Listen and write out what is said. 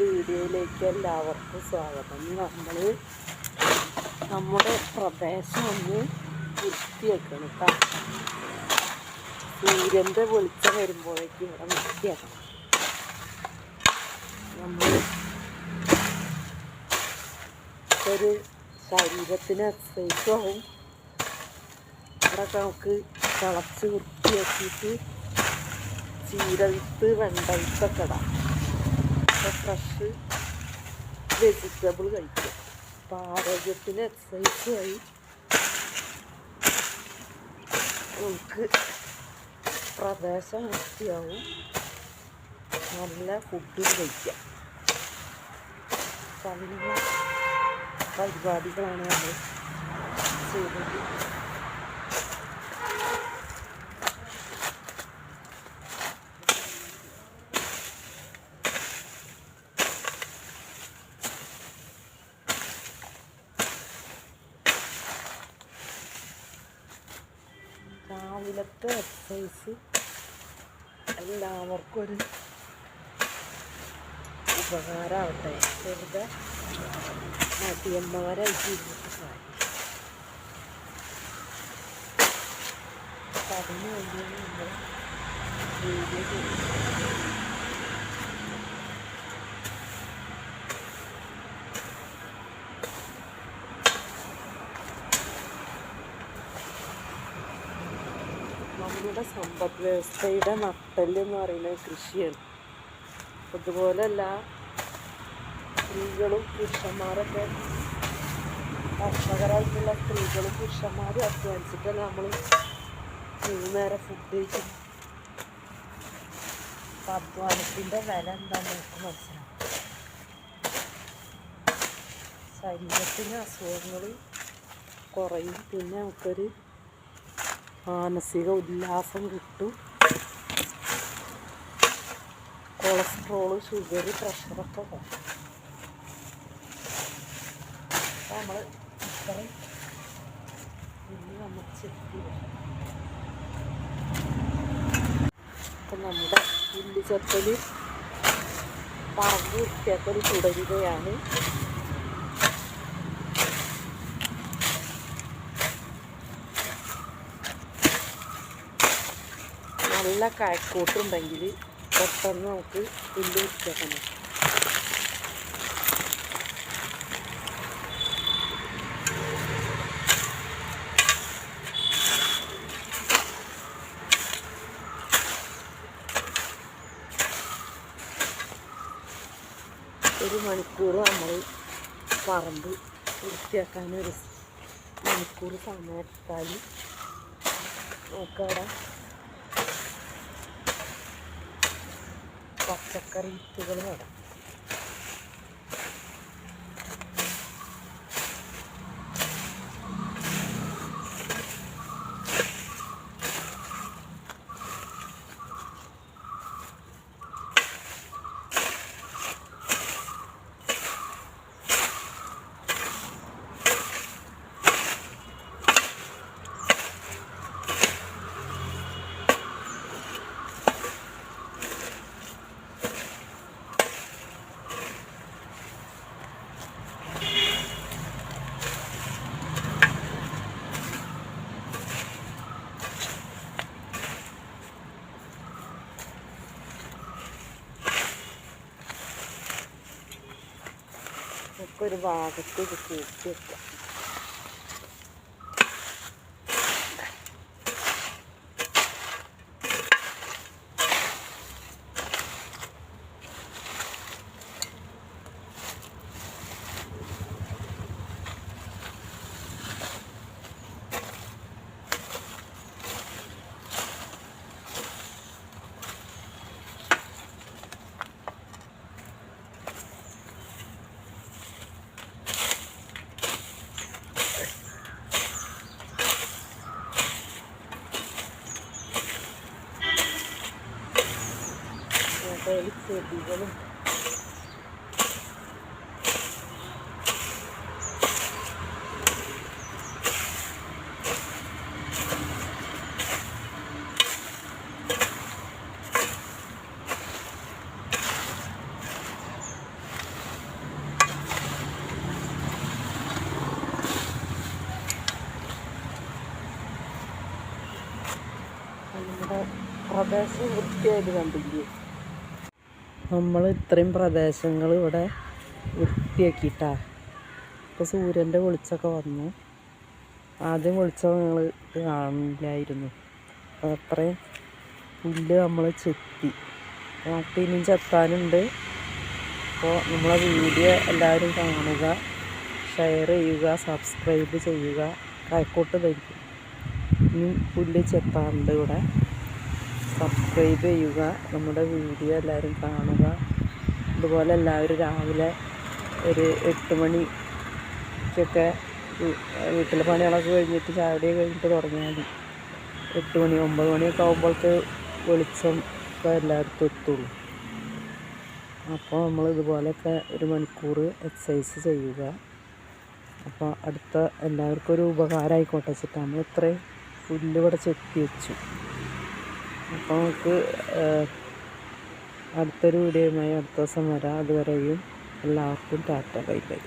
വീഡിയോയിലേക്ക് എല്ലാവർക്കും സ്വാഗതം. നമ്മൾ നമ്മുടെ പ്രദേശം ഒന്ന് വൃത്തിയാക്കണം കേട്ടോ. സൂര്യന്റെ വെളിച്ചം വരുമ്പോഴേക്കും ഇവിടെ വൃത്തിയാക്കണം. നമ്മൾ ഒരു ശരീരത്തിന് എക്സസൈസും ആവും നമുക്ക് തിളച്ച് വൃത്തിയാക്കിയിട്ട് ചീരവിത്ത് വെണ്ടവിത്തൊക്കെ ഇടാം. അപ്പോൾ ഫ്രഷ് വെജിറ്റബിൾ കഴിക്കുക അപ്പോൾ ആരോഗ്യത്തിന് എക്സസൈസുമായി നമുക്ക് പ്രദേശം വൃത്തിയാവും നല്ല ഫുഡും കഴിക്കാം. നല്ല പരിപാടികളാണ് നമ്മൾ ചെയ്തത്. രാവിലത്തെ എക്സസൈസ് എല്ലാവർക്കും ഒരു ഉപകാരമാവട്ടെ. വെറുതെ മടിയന്മാരായിട്ട് ഇരുന്നിട്ട് നമ്മൾ വീഡിയോ ചെയ്യുന്നത്. നമ്മുടെ സമ്പദ് വ്യവസ്ഥയുടെ നട്ടൽ എന്ന് പറയുന്നത് കൃഷിയാണ്. അതുപോലല്ല സ്ത്രീകളും പുരുഷന്മാരൊക്കെ കർഷകരായിട്ടുള്ള സ്ത്രീകളും പുരുഷന്മാരും അധ്വാനിച്ചിട്ട് നമ്മൾ നേരെ ഫുഡ് കഴിക്കും. അധ്വാനത്തിന്റെ വില എന്താണെന്ന് നമുക്ക് മനസ്സിലാവും ശരീരത്തിന് അസുഖങ്ങൾ കുറയും. പിന്നെ നമുക്കൊരു മാനസിക ഉല്ലാസം കിട്ടും. കൊളസ്ട്രോൾ ഷുഗർ പ്രഷറൊക്കെ നമ്മൾ ഇത്രയും നമ്മുടെ ഉള്ളിച്ചത്തൽ പറഞ്ഞു വൃത്തിയാക്കൽ തുടരുകയാണ്. നല്ല കാഴ്ചക്കൂട്ടുണ്ടെങ്കിൽ പെട്ടെന്ന് നമുക്ക് പുല്ല് വൃത്തിയാക്കാൻ ഒരു മണിക്കൂർ നമ്മൾ പറമ്പ് വൃത്തിയാക്കാൻ ഒരു മണിക്കൂർ സമയത്താൽ നമുക്കവിടെ പച്ചക്കറി വിത്തുകൾ നടാം. ഒരു ഭാഗത്ത് ഇത് കൂട്ടി yapalım. Hani habersiz vakit geldi ben biliyorum. നമ്മൾ ഇത്രയും പ്രദേശങ്ങൾ ഇവിടെ വൃത്തിയാക്കിയിട്ടാ. ഇപ്പോൾ സൂര്യന്റെ വെളിച്ചമൊക്കെ വന്നു. ആദ്യം വെളിച്ചം ഞങ്ങൾ കാണില്ലായിരുന്നു. അതത്രയും പുല്ല് നമ്മൾ ചെത്തി. അപ്പോൾ ഇനിയും ചെത്താനുണ്ട്. അപ്പോൾ നമ്മളെ വീഡിയോ എല്ലാവരും കാണുക ഷെയർ ചെയ്യുക സബ്സ്ക്രൈബ് ചെയ്യുക. കൈക്കോട്ട് ധരിക്കും ഇനി പുല്ല് ചെത്താറുണ്ട് ഇവിടെ. സബ്സ്ക്രൈബ് ചെയ്യുക. നമ്മുടെ വീഡിയോ എല്ലാവരും കാണുക. അതുപോലെ എല്ലാവരും രാവിലെ ഒരു എട്ട് മണിക്കൊക്കെ വീട്ടിലെ പണികളൊക്കെ കഴിഞ്ഞിട്ട് ചാവടിയൊക്കെ കഴിഞ്ഞിട്ട് തുടങ്ങിയാൽ മതി. എട്ട് മണി ഒമ്പത് മണിയൊക്കെ ആകുമ്പോഴത്തെ വെളിച്ചം ഒക്കെ എല്ലായിടത്തും എത്തുള്ളൂ. അപ്പോൾ നമ്മൾ ഇതുപോലെയൊക്കെ ഒരു മണിക്കൂർ എക്സസൈസ് ചെയ്യുക. അപ്പോൾ അടുത്ത എല്ലാവർക്കും ഒരു ഉപകാരമായിക്കോട്ടെ. വെച്ചിട്ട് നമ്മൾ ഇത്രയും പുല്ല് ഇവിടെ ചെത്തി വെച്ചു. അപ്പോൾ നമുക്ക് അടുത്തൊരു വീഡിയോയുമായി അടുത്ത ദിവസം വരാം. അതുവരെയും എല്ലാവർക്കും ടാറ്റ ബൈ ബൈ.